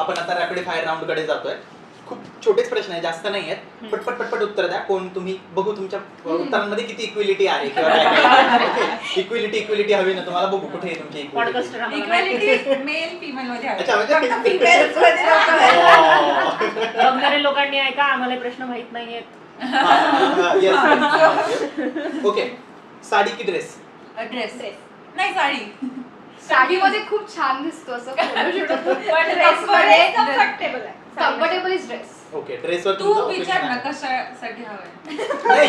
आपण आता rapid fire राऊंडकडे जातोय. खूप छोटेच प्रश्न आहे जास्त नाही आहेत पटपट पटपट उत्तर द्या. कोण तुम्ही बघू तुमच्या उत्तरांमध्ये किती इक्विलिटी आहे किंवा इक्विलिटी इक्विलिटी हवी ना तुम्हाला. बघू कुठे आहे तुमची इक्विलिटी म्हणजे- मध्ये नको आहे. लोकांनी ऐका आम्हाला हे प्रश्न माहीत नाहीयेत. ओके साडी की ड्रेस ड्रेस नाही साडी. साडीमध्ये खूप छान दिसतो असं पण मध्ये कम्फर्टेबल आहे. कम्फर्टेबल इज ड्रेस ओके ड्रेसवर तू विचार ना कशासाठी हवंय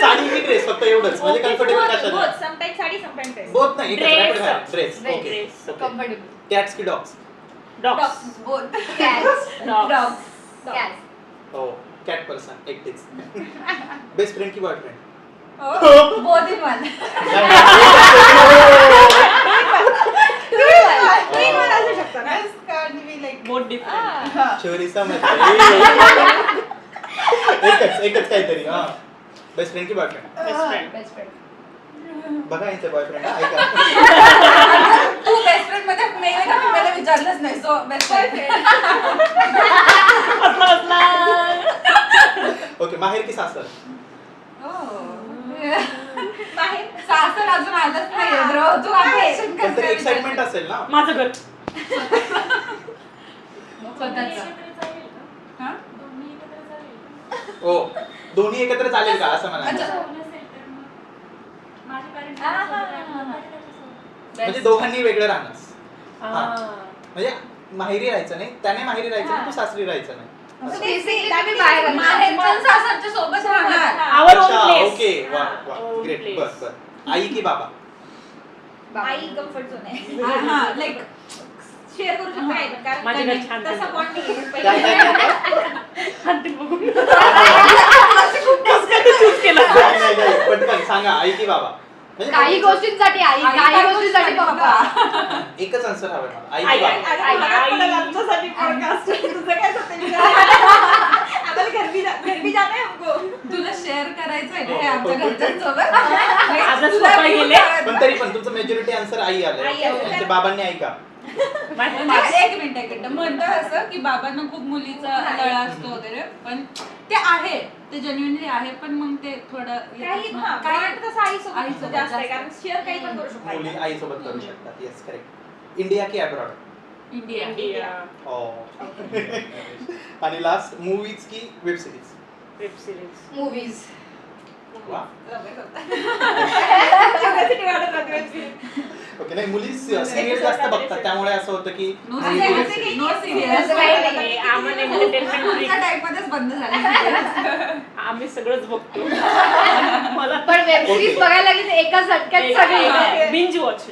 साडी की ड्रेस फक्त एवढंच. म्हणजे कम्फर्टेबल कशाला? Sometime sari sometime dress both नाही. Dress okay Dress. Comfortable cats की dogs dogs both cats dogs cats हो कॅट पर्सन एकटीच बेस्ट फ्रेंड की बॉयफ्रेंड बोथ इन वन तीन वर असू शकतं ना लाईक बोट डिफरंट चोरी समज एकच एकच काहीतरी हा बेस्ट फ्रेंड की boyfriend best friend best friend बघा यांचे बॉयफ्रेंड ऐका तू बेस्ट फ्रेंड मध्ये मेल का फिमेल विचारलंच नाही सो बेस्ट फ्रेंड ओके माहेर की सासर बाहेर सासर अजून आलंच नाहीये ब्रो तू कसं एक्साइटमेंट असेल ना? माझं घर. स्वतःचं. हा? दोन्ही एकत्र चालेल का? असं अच्छा. म्हणायचं. म्हणजे. दोघांनी वेगळं राहणार हा. म्हणजे माहेरी राहायचं नाही त्याने माहेरी राहायचं नाही तू सासरी राहायचं नाही. Place. ओके वा हा, वा own ग्रेट place. बर बर. आई की बाबा? आई कम्फर्ट झोन आहे. हा, हा, like शेअर करू शकतो कारण माझे घर छान तसा पहिले- बघून. केलं. नाही, पटकन सांगा. आई की बाबा? म्हणजे काही गोष्टींसाठी आई आई काही काही गोष्टींसाठी पप्पा एकच आन्सर हवंय मला. आई आई, आई, बाबा. आमच्यासाठी podcast आहे. तुझं काय सत्य आम्हाला घर भी जा- घर भी जाना है हमको. तुला शेअर करायचंय हो, हे आमच्या हो. घरच्यांसोबत? आजच तुला पप्पा गेले. पण तरी पण तुमचं मेजॉरिटी आन्सर आई आई आलंय. त्यांच्या बाबांनी ऐका. माझं- एक मिनिट एक मिनिट. म्हणतात असं की बाबांना खूप मुलीचा लळा असतो वगैरे पण ते आहे. ते जेन्युइनली आहे पण मग ते थोडं काही हा, काही bond तसं आईसोबत आईसोबत जास्त आहे जास्त. कारण शेअर काही पण करू शकतो मुली आई. आईसोबत करू शकतात. येस करेक्ट इंडिया की अब्रॉड इंडिया इंडिया हो आणि लास्ट मूवीज की web series web series movies okay नाही मुली सिरियल जास्त बघतात. त्यामुळे असं होतं की आम्ही सगळंच बघतो. मला पण वेब सिरीज Okay. बघायला लागली तर एका झटक्यात सगळी बिंज वॉच